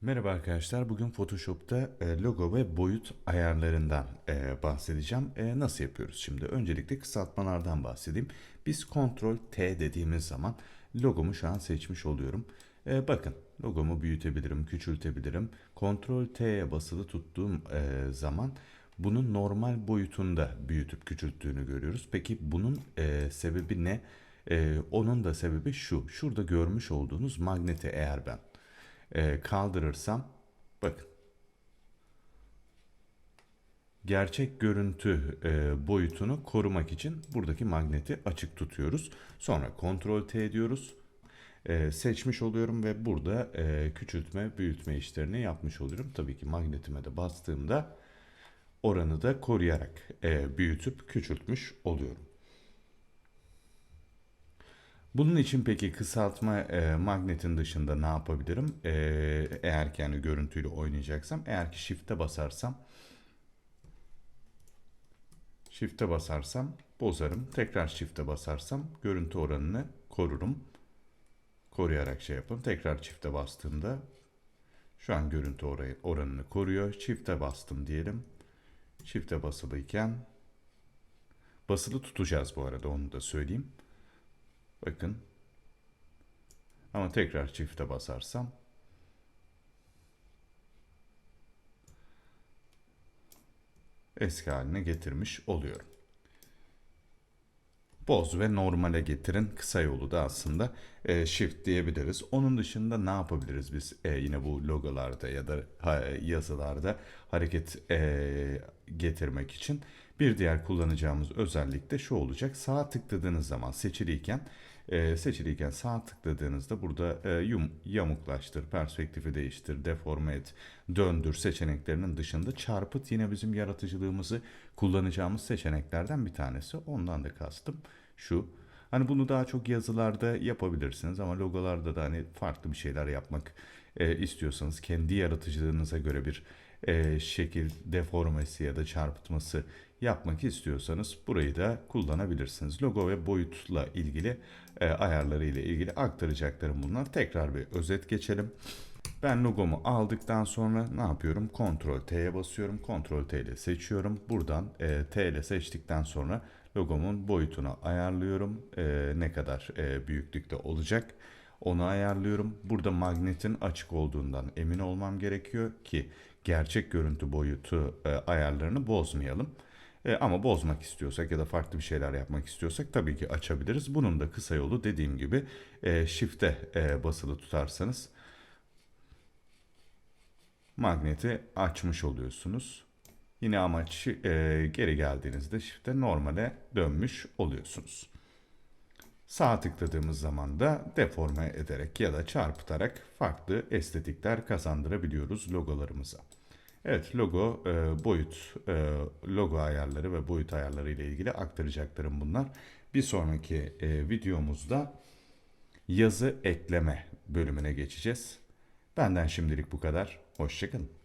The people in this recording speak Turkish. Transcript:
Merhaba arkadaşlar. Bugün Photoshop'ta e, logo ve boyut ayarlarından e, bahsedeceğim. E, Nasıl yapıyoruz şimdi? Öncelikle kısaltmalardan bahsedeyim. Biz Ctrl T dediğimiz zaman logomu şu an seçmiş oluyorum. Bakın logomu büyütebilirim, küçültebilirim. Ctrl T'ye basılı tuttuğum zaman bunun normal boyutunda büyütüp küçülttüğünü görüyoruz. Peki bunun sebebi ne? Onun da sebebi şu. Şurada görmüş olduğunuz magneti eğer ben e, kaldırırsam bakın gerçek görüntü e, boyutunu korumak için buradaki magneti açık tutuyoruz. Sonra Ctrl T diyoruz. E, seçmiş oluyorum ve burada küçültme, büyütme işlerini yapmış oluyorum. Tabii ki magnetime de bastığımda oranı da koruyarak büyütüp küçültmüş oluyorum. Bunun için peki kısaltma e, magnetin dışında ne yapabilirim? E, eğer ki yani görüntüyle oynayacaksam, eğer ki shift'e basarsam shift'e basarsam bozarım. Tekrar shift'e basarsam görüntü oranını korurum. Koruyarak şey yapın. Tekrar çifte bastığımda şu an görüntü oranını koruyor. Çifte bastım diyelim. Çifte basılıyken basılı tutacağız bu arada onu da söyleyeyim. Bakın. Ama tekrar çifte basarsam eski haline getirmiş oluyorum. Boz ve normale getirin kısa yolu da aslında e, shift diyebiliriz. Onun dışında ne yapabiliriz biz e, yine bu logolarda ya da ha, yazılarda hareket e, getirmek için? Bir diğer kullanacağımız özellik de şu olacak. Sağa tıkladığınız zaman seçiliyken e, seçiliyken sağ tıkladığınızda burada e, yum, yamuklaştır, perspektifi değiştir, deforme et, döndür seçeneklerinin dışında çarpıt yine bizim yaratıcılığımızı kullanacağımız seçeneklerden bir tanesi. Ondan da kastım şu. Hani bunu daha çok yazılarda yapabilirsiniz ama logolarda da hani farklı bir şeyler yapmak e, istiyorsanız kendi yaratıcılığınıza göre bir e, şekil deformesi ya da çarpıtması yapmak istiyorsanız burayı da kullanabilirsiniz. Logo ve boyutla ilgili e, ayarları ile ilgili aktaracaklarım bunlar. Tekrar bir özet geçelim. Ben logomu aldıktan sonra ne yapıyorum? Ctrl T'ye basıyorum. Ctrl T ile seçiyorum. Buradan e, T ile seçtikten sonra logomun boyutunu ayarlıyorum. E, ne kadar e, büyüklükte olacak onu ayarlıyorum. Burada magnetin açık olduğundan emin olmam gerekiyor ki gerçek görüntü boyutu e, ayarlarını bozmayalım. E, ama bozmak istiyorsak ya da farklı bir şeyler yapmak istiyorsak tabii ki açabiliriz. Bunun da kısa yolu dediğim gibi e, shift'e e, basılı tutarsanız magneti açmış oluyorsunuz. Yine amaç e, geri geldiğinizde shift'e normale dönmüş oluyorsunuz. Sağ tıkladığımız zaman da deforme ederek ya da çarpıtarak farklı estetikler kazandırabiliyoruz logolarımıza. Evet logo e, boyut e, logo ayarları ve boyut ayarları ile ilgili aktaracaklarım bunlar. Bir sonraki e, videomuzda yazı ekleme bölümüne geçeceğiz. Benden şimdilik bu kadar. Hoşçakalın.